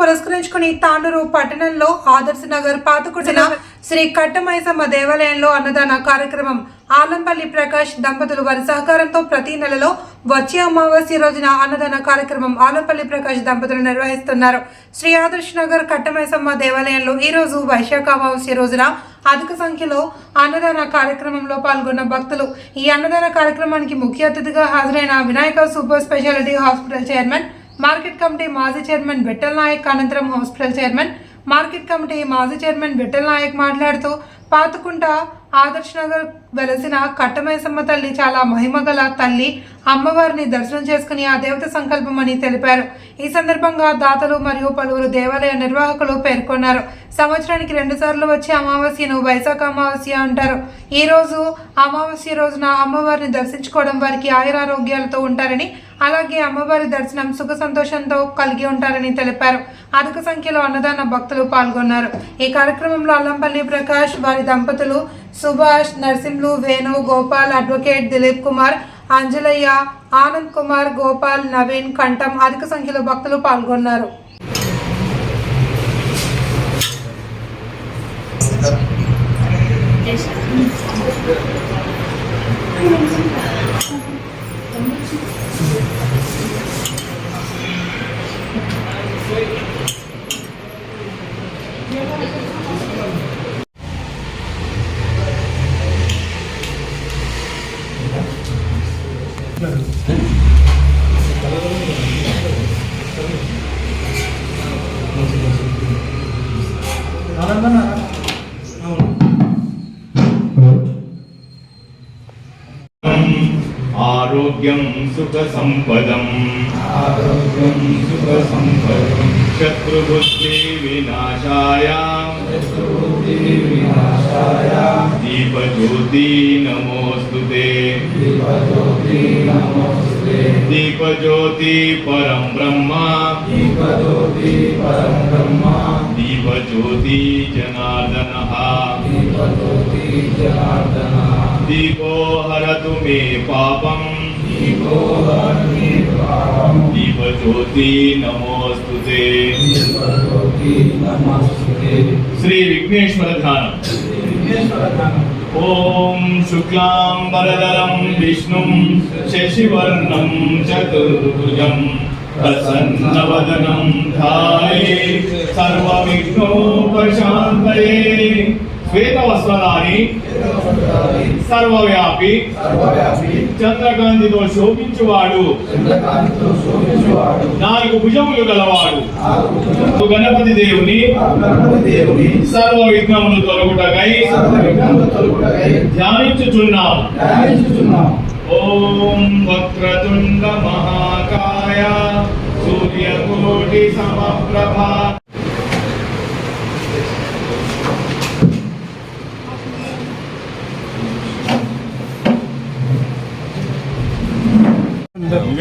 పురస్కరించుకుని తాండూరు పట్టణంలో ఆదర్శ నగర్ పాతకుడిన శ్రీ కట్టమైసమ్మ దేవాలయంలో అన్నదాన కార్యక్రమం ఆలంపల్లి ప్రకాష్ దంపతులు వారి సహకారంతో ప్రతి నెలలో వచ్చే అమావాస్య రోజున అన్నదాన కార్యక్రమం ఆలంపల్లి ప్రకాష్ దంపతులు నిర్వహిస్తున్నారు. శ్రీ ఆదర్శ్ నగర్ కట్టమైసమ్మ దేవాలయంలో ఈ రోజు వైశాఖ అమావాస్య రోజున అధిక సంఖ్యలో అన్నదాన కార్యక్రమంలో పాల్గొన్న భక్తులు. ఈ అన్నదాన కార్యక్రమానికి ముఖ్య అతిథిగా హాజరైన Vinayaka super speciality hospital chairman market committee మాజీ చైర్మన్ బిట్టల్ నాయక్ అనంతరం హాస్పిటల్ చైర్మన్ మార్కెట్ కమిటీ మాజీ చైర్మన్ బిట్టల్ నాయక్ మాట్లాడుతూ పాతుకుంట ఆదర్శ్ నగర్ వెలసిన కట్టమేసమ్మ తల్లి చాలా మహిమగల తల్లి అమ్మవారిని దర్శనం చేసుకుని ఆ దేవత సంకల్పం అని తెలిపారు. ఈ సందర్భంగా దాతలు మరియు పలువురు దేవాలయ నిర్వాహకులు పేర్కొన్నారు. సంవత్సరానికి రెండుసార్లు వచ్చే అమావాస్యను వైశాఖ అమావాస్య అంటారు. ఈ రోజు అమావాస్య రోజున అమ్మవారిని దర్శించుకోవడం వారికి ఆయురారోగ్యాలతో ఉంటారని అలాగే అమ్మవారి దర్శనం సుఖ సంతోషంతో కలిగి ఉంటారని తెలిపారు. అధిక సంఖ్యలో అన్నదాన భక్తులు పాల్గొన్నారు. ఈ కార్యక్రమంలో అల్లంపల్లి ప్రకాష్ వారి దంపతులు సుభాష్ నర్సింహులు వేణు గోపాల్ అడ్వకేట్ దిలీప్ కుమార్ అంజలయ్య ఆనంద్ కుమార్ గోపాల్ నవీన్ కంఠం అధిక సంఖ్యలో భక్తులు పాల్గొన్నారు. ఆరోగ్యం సుఖ సంపదం ఆరోగ్యం సుఖ సంపదం శత్రుబుద్ధి వినాశాయ. दीपज्योति नमोस्तु ते। दीपज्योति परम ब्रह्म। दीपज्योति परम ब्रह्मा दीपज्योति जनार्दनः। दीपज्योति जनार्दनः दीपो हरतु मे पापम दीपो हरतु मे पापम्। ज्योति नमोस्तुते। श्री विघ्नेश्वर धाम ओम शुक्लां वरदरं विष्णुं शशिवर्णं चतुर्भुजं प्रसन्नवदनं धाये सर्वविघ्नोपशान्तये। श्वेतवस्त्रधारी సర్వవ్యాపి. చంద్రకాంతితో శోభించువాడు. నాలుగు భుజములు గలవాడు. గణపతి దేవుని. సర్వ విఘ్నములు తొలగుటకై ధ్యానించుచున్నాం. ఓం వక్రతుండ మహాకాయ సూర్యకోటి సమప్రభా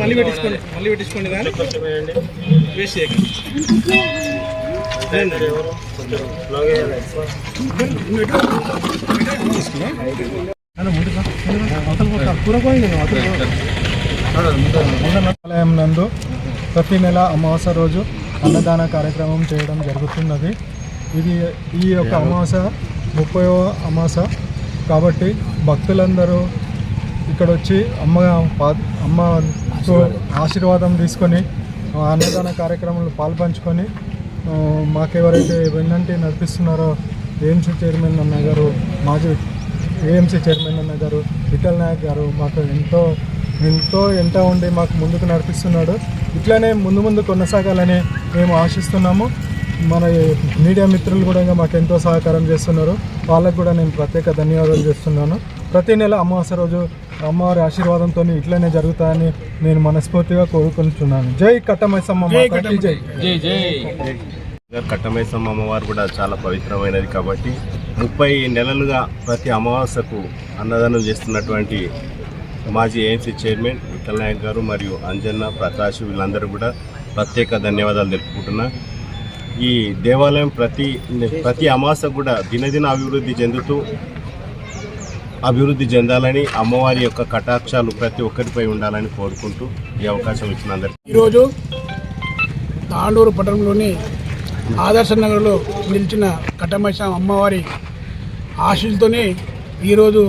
మళ్ళీ పెట్టించుకోండి మళ్ళీ పెట్టించుకోండి కానీ వేస్ట్ చేయకండి ఆలయం నందు ప్రతి నెల అమావాస్య రోజు అన్నదాన కార్యక్రమం చేయడం జరుగుతున్నది. ఇది ఈ యొక్క అమావాస్య ముప్పై అమాస కాబట్టి భక్తులందరూ ఇక్కడ వచ్చి అమ్మ అమ్మ ఆశీర్వాదం తీసుకొని అన్నదాన కార్యక్రమంలో పాల్పంచుకొని మాకెవరైతే వెన్నంటి నడిపిస్తున్నారో ఏఎంసీ చైర్మన్ అన్న గారు మాజీ ఏఎంసీ చైర్మన్ అన్న గారు విఠల్ నాయక్ గారు మాకు ఎంతో ఎంతో ఎంట ఉండి మాకు ముందుకు నడిపిస్తున్నాడు. ఇట్లనే ముందు ముందు కొనసాగాలని మేము ఆశిస్తున్నాము. మన మీడియా మిత్రులు కూడా ఇంకా మాకు ఎంతో సహకారం చేస్తున్నారు. వాళ్ళకు కూడా నేను ప్రత్యేక ధన్యవాదాలు చేస్తున్నాను. ప్రతి నెల అమావాస్య రోజు అమ్మవారి ఆశీర్వాదంతో ఇట్లనే జరుగుతాయని నేను మనస్ఫూర్తిగా కోరుకుంటున్నాను. జై కట్టమైసమ్మ జై ఇంకా కట్టమైసమ్మ అమ్మవారు కూడా చాలా పవిత్రమైనది కాబట్టి ముప్పై నెలలుగా ప్రతి అమావాస్యకు అన్నదానం చేస్తున్నటువంటి మాజీ ఏఎంసీ చైర్మన్ విఠల్ నాయక్ గారు మరియు అంజన్న ప్రకాష్ వీళ్ళందరూ కూడా ప్రత్యేక ధన్యవాదాలు తెలుపుకుంటున్నా. ఈ దేవాలయం ప్రతి ప్రతి అమాస కూడా దినదిన అభివృద్ధి చెందుతూ అభివృద్ధి చెందాలని అమ్మవారి యొక్క కటాక్షాలు ప్రతి ఒక్కరిపై ఉండాలని కోరుకుంటూ ఈ అవకాశం ఇచ్చిన అందరికీ ఈరోజు తాండూరు పట్టణంలోని ఆదర్శ నగర్లో నిలిచిన కట్టమైస అమ్మవారి ఆశలతోనే ఈరోజు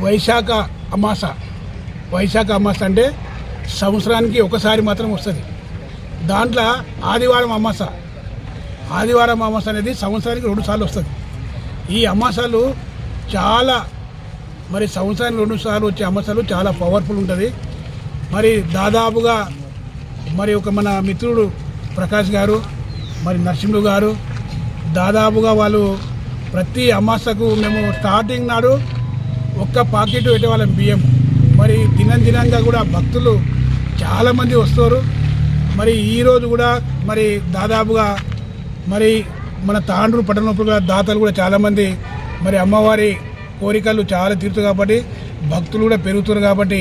వైశాఖ అమాస. వైశాఖ అమాస అంటే సంవత్సరానికి ఒకసారి మాత్రం వస్తుంది. దాంట్లో ఆదివారం అమాస. ఆదివారం అమాస అనేది సంవత్సరానికి రెండుసార్లు వస్తుంది. ఈ అమాసాలు చాలా మరి సంవత్సరానికి రెండు సార్లు వచ్చే అమాసాలు చాలా పవర్ఫుల్ ఉంటుంది. మరి దాదాపుగా మరి ఒక మన మిత్రుడు ప్రకాష్ గారు మరి నరసింహుడు గారు దాదాపుగా వాళ్ళు ప్రతి అమాసకు మేము స్టార్టింగ్ నాడు ఒక్క పాకెట్ పెట్టేవాళ్ళం బియ్యం. మరి దినం దినంగా కూడా భక్తులు చాలామంది వస్తారు. మరి ఈరోజు కూడా మరి దాదాపుగా మరి మన తాండ్రు పట్టణప్పుడు కూడా దాతలు కూడా చాలామంది మరి అమ్మవారి కోరికలు చాలా తీరుతు కాబట్టి భక్తులు కూడా పెరుగుతారు కాబట్టి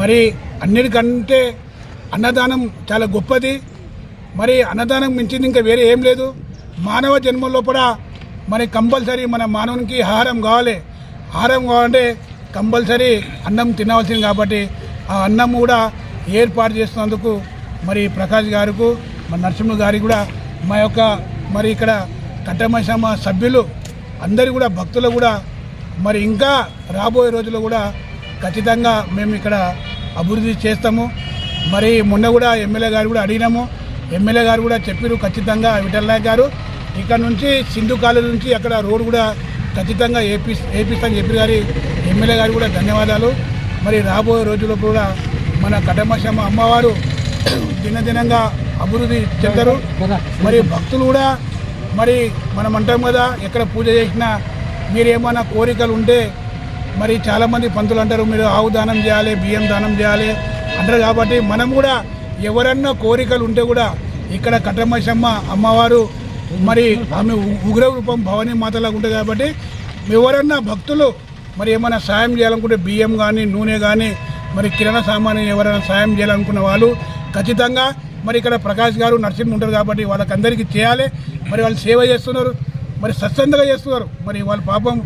మరి అన్నిటికంటే అన్నదానం చాలా గొప్పది. మరి అన్నదానం మించింది ఇంకా వేరే ఏం లేదు. మానవ జన్మలో కూడా మరి కంపల్సరీ మన మానవునికి ఆహారం కావాలి. ఆహారం కావాలంటే కంపల్సరీ అన్నం తినవలసింది కాబట్టి ఆ అన్నం కూడా ఏర్పాటు చేస్తున్నందుకు మరి ప్రకాష్ గారికి మరి నరసింహ గారికి కూడా మా యొక్క మరి ఇక్కడ కట్టమైసమ్మ సభ్యులు అందరు కూడా భక్తులు కూడా మరి ఇంకా రాబోయే రోజుల్లో కూడా ఖచ్చితంగా మేము ఇక్కడ అభివృద్ధి చేస్తాము. మరి మొన్న కూడా ఎమ్మెల్యే గారు కూడా అడిగినాము. ఎమ్మెల్యే గారు కూడా చెప్పారు ఖచ్చితంగా విఠల్ నాయక్ గారు. ఇక్కడ నుంచి సింధు కాలు నుంచి అక్కడ రోడ్ కూడా ఖచ్చితంగా ఏపీ ఏపిస్తాను చెప్పి గారి ఎమ్మెల్యే గారు కూడా ధన్యవాదాలు. మరి రాబోయే రోజుల్లో కూడా మన కటమశమ్మ అమ్మవారు దినదినంగా అభివృద్ధి చెందరు. మరి భక్తులు కూడా మరి మనం అంటాం కదా ఎక్కడ పూజ చేసినా మీరు ఏమైనా కోరికలు ఉంటే మరి చాలామంది పంతులు అంటారు మీరు ఆవు దానం చేయాలి బియ్యం దానం చేయాలి అంటారు కాబట్టి మనం కూడా ఎవరన్నా కోరికలు ఉంటే కూడా ఇక్కడ కటమశమ్మ అమ్మవారు మరి ఆమె ఉగ్రరూపం ఉగ్ర రూపం భవానీ మాతలాగా ఉంటుంది కాబట్టి ఎవరన్నా భక్తులు మరి ఏమైనా సాయం చేయాలనుకుంటే బియ్యం కానీ నూనె కానీ మరి కిరాణా సామాన్ ఎవరైనా సాయం చేయాలనుకున్న వాళ్ళు ఖచ్చితంగా మరి ఇక్కడ ప్రకాష్ గారు నరసింహ ఉంటారు కాబట్టి వాళ్ళకందరికీ చేయాలి. మరి వాళ్ళు సేవ చేస్తున్నారు. మరి స్వచ్ఛందంగా చేస్తున్నారు. మరి వాళ్ళ పాపం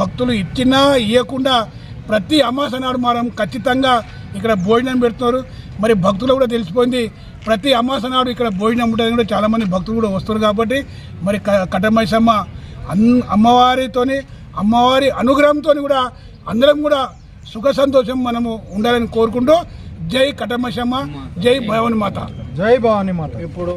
భక్తులు ఇచ్చినా ఇవ్వకుండా ప్రతి అమాస నాడు మనం ఖచ్చితంగా ఇక్కడ భోజనం పెడుతున్నారు. మరి భక్తులు కూడా తెలిసిపోయింది. ప్రతి అమాస నాడు ఇక్కడ భోజనం ఉంటుంది కూడా చాలామంది భక్తులు కూడా వస్తారు కాబట్టి మరి క- కటమైసమ్మ అన్ అమ్మవారితోని అమ్మవారి అనుగ్రహంతో కూడా అందరం కూడా సుఖ సంతోషం మనము ఉండాలని కోరుకుంటూ జై కటమైసమ్మ జై భవని మాత జై భవానీ మాత ఇప్పుడు